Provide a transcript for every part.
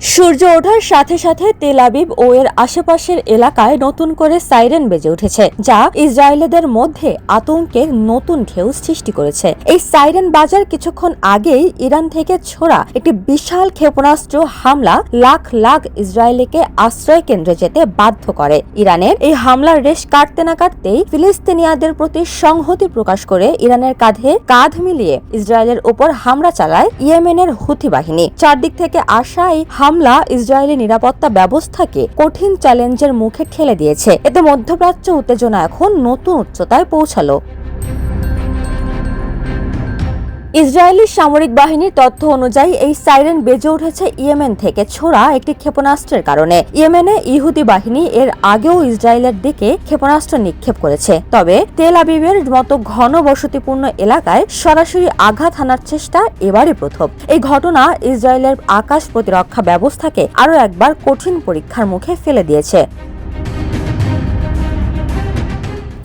সূর্য ওঠার সাথে সাথে তেল আবিব ও এর আশেপাশের এলাকায় নতুন করে সাইরেন বেজে উঠেছে, যা ইসরায়েলিদের মধ্যে আতঙ্কের নতুন ঢেউ সৃষ্টি করেছে। এই সাইরেন বাজার কিছুক্ষণ আগেই ইরান থেকে ছোড়া একটি বিশাল ক্ষেপণাস্ত্র হামলা লাখ লাখ ইসরায়েলিকে আশ্রয় কেন্দ্রে যেতে বাধ্য করে। ইরানের এই হামলার রেশ কাটতে না কাটতেই ফিলিস্তিনিয়াদের প্রতি সংহতি প্রকাশ করে ইরানের কাঁধে কাঁধ মিলিয়ে ইসরায়েলের উপর হামলা চালায় ইয়েমেনের হুথি বাহিনী। চারদিক থেকে আসা এই হামলা ইসরায়েলি নিরাপত্তা ব্যবস্থাকে কঠিন চ্যালেঞ্জের মুখে ঠেলে দিয়েছে। এতে মধ্যপ্রাচ্য উত্তেজনা এখন নতুন উচ্চতায় পৌঁছালো। ইসরায়েলি সামরিক বাহিনীর তথ্য অনুযায়ী, এই সাইরেন বেজে উঠেছে ইয়েমেন থেকে। ছোড়া একটি ক্ষেপণাস্ত্রের কারণে। ইয়েমেনে ইহুদি বাহিনী এর আগেও ইসরায়েলের দিকে ক্ষেপণাস্ত্র নিক্ষেপ করেছে। তবে তেল আবিবের মতো ঘন বসতিপূর্ণ এলাকায় সরাসরি আঘাত হানার চেষ্টা এবারই প্রথম। এই ঘটনা ইসরায়েলের আকাশ প্রতিরক্ষা ব্যবস্থাকে আরও একবার কঠিন পরীক্ষার মুখে ফেলে দিয়েছে।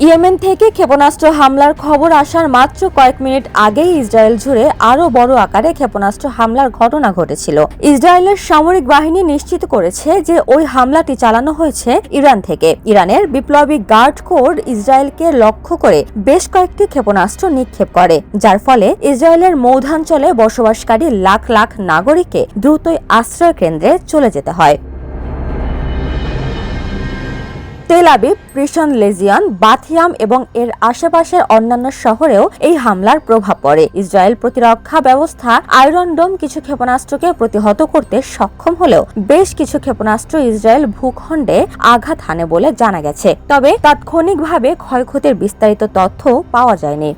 ইয়েমেন থেকে ক্ষেপণাস্ত্র হামলার খবর আসার মাত্র কয়েক মিনিট আগেই ইসরায়েল জুড়ে আরও বড় আকারে ক্ষেপণাস্ত্র হামলার ঘটনা ঘটেছিল। ইসরায়েলের সামরিক বাহিনী নিশ্চিত করেছে যে ওই হামলাটি চালানো হয়েছে ইরান থেকে। ইরানের বিপ্লবী গার্ড কোড ইসরায়েলকে লক্ষ্য করে বেশ কয়েকটি ক্ষেপণাস্ত্র নিক্ষেপ করে, যার ফলে ইসরায়েলের মৌধাঞ্চলে বসবাসকারী লাখ লাখ নাগরিককে দ্রুতই আশ্রয় কেন্দ্রে চলে যেতে হয়। তেল আবিব, প্রিশন লেজিয়ন, বাথিয়াম এবং এর আশেপাশের অন্যান্য শহরেও এই হামলার প্রভাব পড়ে। ইসরায়েল প্রতিরক্ষা ব্যবস্থা আয়রন ডোম কিছু ক্ষেপণাস্ত্রকে প্রতিহত করতে সক্ষম হলেও বেশ কিছু ক্ষেপণাস্ত্র ইসরায়েল ভূখণ্ডে আঘাত হানে বলে জানা গেছে। তবে তাৎক্ষণিকভাবে ক্ষয়ক্ষতির বিস্তারিত তথ্য পাওয়া যায়নি।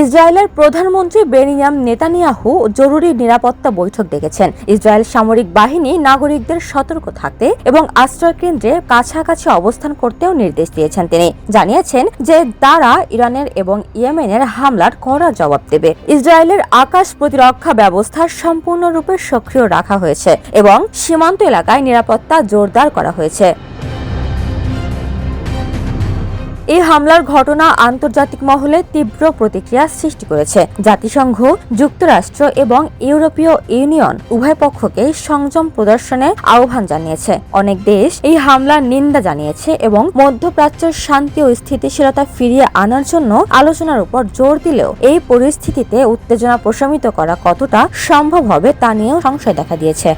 ইসরায়েলের প্রধানমন্ত্রী বেনিয়াম নেতানিয়াহু জরুরি নিরাপত্তা বৈঠক ডেকেছেন। ইসরায়েল সামরিক বাহিনী নাগরিকদের সতর্ক থাকতে এবং আশ্রয় কেন্দ্রে কাছাকাছি অবস্থান করতেও নির্দেশ দিয়েছেন তিনি। জানিয়েছেন যে তারা ইরানের এবং ইয়েমেনের হামলার কড়া জবাব দেবে। ইসরায়েলের আকাশ প্রতিরক্ষা ব্যবস্থা সম্পূর্ণরূপে সক্রিয় রাখা হয়েছে এবং সীমান্ত এলাকায় নিরাপত্তা জোরদার করা হয়েছে। এই হামলার ঘটনা আন্তর্জাতিক মহলে তীব্র প্রতিক্রিয়া সৃষ্টি করেছে। জাতিসংঘ, যুক্তরাষ্ট্র এবং ইউরোপীয় ইউনিয়ন উভয় পক্ষকে সংযম প্রদর্শনের আহ্বান জানিয়েছে। অনেক দেশ এই হামলার নিন্দা জানিয়েছে এবং মধ্যপ্রাচ্যের শান্তি ও স্থিতিশীলতা ফিরিয়ে আনার জন্য আলোচনার উপর জোর দিলেও এই পরিস্থিতিতে উত্তেজনা প্রশমিত করা কতটা সম্ভব হবে তা নিয়েও সংশয় দেখা দিয়েছে।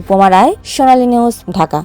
উপমা রায়, সোনালী নিউজ, ঢাকা।